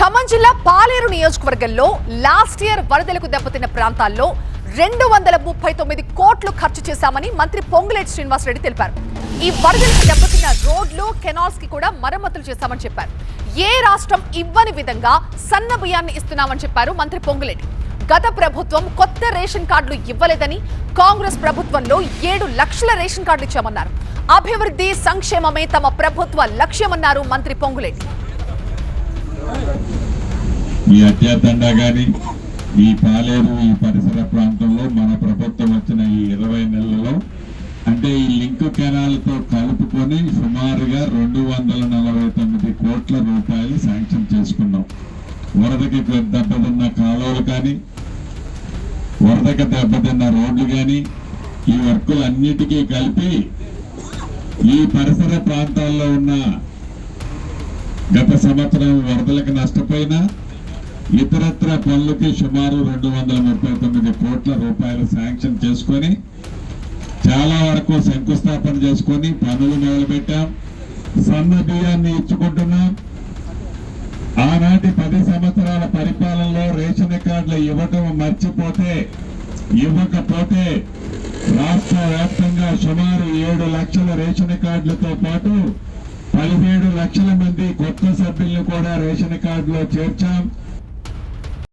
ఖమ్మం జిల్లా పాలేరు నియోజకవర్గంలో last year వరదలకు దెబ్బతిన్న ప్రాంతాల్లో రెండు వందల ముప్పై తొమ్మిది కోట్లు ఖర్చు చేశామని మంత్రి పొంగులేటి శ్రీనివాసరెడ్డి తెలిపారు. ఈ వరదలకు దెబ్బతిన్న రోడ్లు కెనాల్స్కి కూడా మరమ్మతులు చేశామని చెప్పారు. ఏ రాష్ట్రం ఇవ్వని విధంగా సన్న బియ్యాన్ని ఇస్తున్నామని చెప్పారు మంత్రి పొంగులేటి. గత ప్రభుత్వం కొత్త రేషన్ కార్డులు ఇవ్వలేదని కాంగ్రెస్ ప్రభుత్వంలో ఏడు లక్షల రేషన్ కార్డులు ఇచ్చామన్నారు. అభివృద్ధి సంక్షేమమే తమ ప్రభుత్వ లక్ష్యమన్నారు మంత్రి పొంగులేటి. ఈ అత్యాతండా కానీ ఈ పాలేరు ఈ పరిసర ప్రాంతంలో మన ప్రభుత్వం వచ్చిన ఈ ఇరవై నెలలలో అంటే ఈ లింక్ కెనాల్తో కలుపుకొని సుమారుగా రెండు వందల నలభై తొమ్మిది కోట్ల రూపాయలు శాంక్షన్ చేసుకున్నాం. వరదకి దెబ్బతిన్న కాలువలు కానీ వరదకి దెబ్బతిన్న రోడ్లు కానీ ఈ వర్కులన్నిటికీ కలిపి ఈ పరిసర ప్రాంతాల్లో ఉన్న గత సంవత్సరం వరదలకు నష్టపోయిన ఇతరత్ర పనులకి సుమారు రెండు వందల ముప్పై తొమ్మిది కోట్ల రూపాయలు శాంక్షన్ చేసుకొని చాలా వరకు శంకుస్థాపన చేసుకొని పనులు మొదలుపెట్టాం. సన్న బియ్యాన్ని ఇచ్చుకుంటున్నాం. ఆనాటి పది సంవత్సరాల పరిపాలనలో రేషన్ కార్డులు ఇవ్వటం మర్చిపోతే ఇవ్వకపోతే రాష్ట్ర వ్యాప్తంగా సుమారు ఏడు లక్షల రేషన్ కార్డులతో పాటు పదిహేడు లక్షల మంది కొత్త సభ్యులను కూడా రేషన్ కార్డులో చేర్చాం.